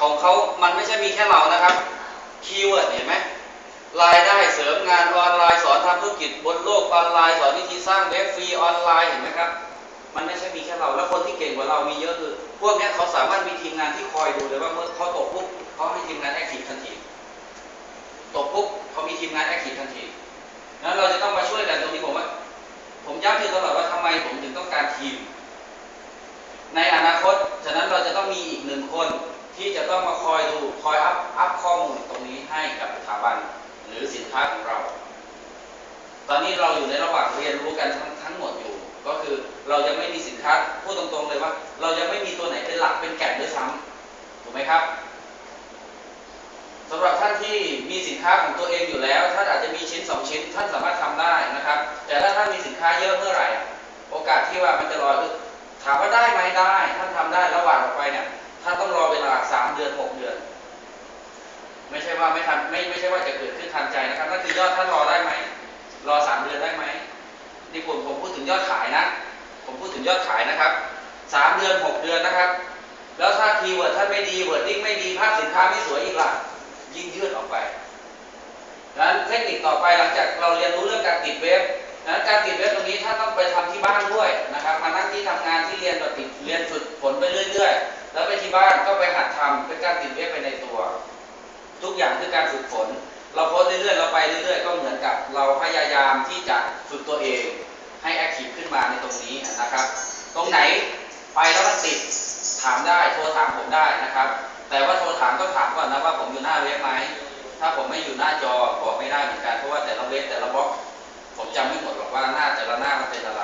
ของเขามันไม่ใช่มีแค่เรานะครับ คีย์เวิร์ดเห็นไหมรายได้เสริมงานออนไลน์สอนทำธุรกิจบนโลกออนไลน์สอนวิธีสร้างเว็บฟรีออนไลน์เห็นไหมครับมันไม่ใช่มีแค่เราแล้วคนที่เก่งกว่าเรามีเยอะคือพวกนี้เขาสามารถมีทีมงานที่คอยดูเลยว่าเมื่อเขาตกปุ๊บเขาให้ทีมงานแอคทีฟทันทีตกปุ๊บเขามีทีมงานแอคทีฟทันทีนั้นเราจะต้องมาช่วยกันตรงนี้ผมว่าผมย้ำอยู่ตลอดว่าทำไมผมถึงต้องการทีม ในอนาคตฉะนั้นเราจะต้องมีอีกหนึ่งคน ที่จะต้องมาคอยดูคอยอัพอัพข้อมูลตรงนี้ให้กับสถาบันหรือสินค้าของเรา ตอนนี้เราอยู่ในระหว่างเรียนรู้กันทั้งทั้งหมดอยู่ ก็คือเรายังไม่มีสินค้าพูดตรงๆเลยว่า เรายังไม่มีตัวไหนเป็นหลักเป็นแก่นด้วยซ้ำถูกไหมครับสำหรับท่านที่มีสินค้าของตัวเองอยู่แล้วท่านอาจจะมีชิ้นสองชิ้น ท่านสามารถทำได้นะครับ แต่ถ้าท่านมีสินค้าเยอะเมื่อไหร่ โอกาสที่ว่ามันจะลอยถามว่าได้ไหมได้ ท่านทำได้ระหว่างออกไปเนี่ย เดือนหกเดือน ไม่ใช่ว่าไม่ทันไม่ไม่ใช่ว่าจะเกิดขึ้นทันใจนะครับนั่นคือยอดท่านรอได้ไหมรอสามเดือนได้ไหมนี่ผมผมพูดถึงยอดขายนะ ผมพูดถึงยอดขายนะครับสามเดือนหกเดือนนะครับ แล้วถ้าคีย์เวิร์ดท่านไม่ดีเวิร์ดดิ้งไม่ดีภาพสินค้าไม่สวยอีกล่ะยิ่งยืดออกไปดังนั้นเทคนิคต่อไปหลังจากเราเรียนรู้เรื่องการติดเว็บดังนั้นการติดเว็บตรงนี้ท่านต้องไปทำที่บ้านด้วยนะครับมานั่งที่ทำงานที่เรียนแบบติดเรียนฝึกฝนไปเรื่อย ๆแล้วไปที่บ้านก็ไปหัดทำเป็นการติดเว็บไปในตัว ทุกอย่างคือการฝึกฝน เราโพสต์เรื่อยๆ เราไปเรื่อยๆ ก็เหมือนกับเราพยายามที่จะฝึกตัวเองให้แอคทีฟขึ้นมาในตรงนี้นะครับ ตรงไหนไปแล้วมันติดถามได้โทรถามผมได้นะครับ แต่ว่าโทรถามต้องถามก่อนนะว่าผมอยู่หน้าเว็บไหมถ้าผมไม่อยู่หน้าจอบอกไม่ได้เหมือนกันเพราะว่าแต่ละเว็บแต่ละบล็อก ผมจำไม่หมดหรอกว่าหน้าแต่ละหน้ามันเป็นอะไร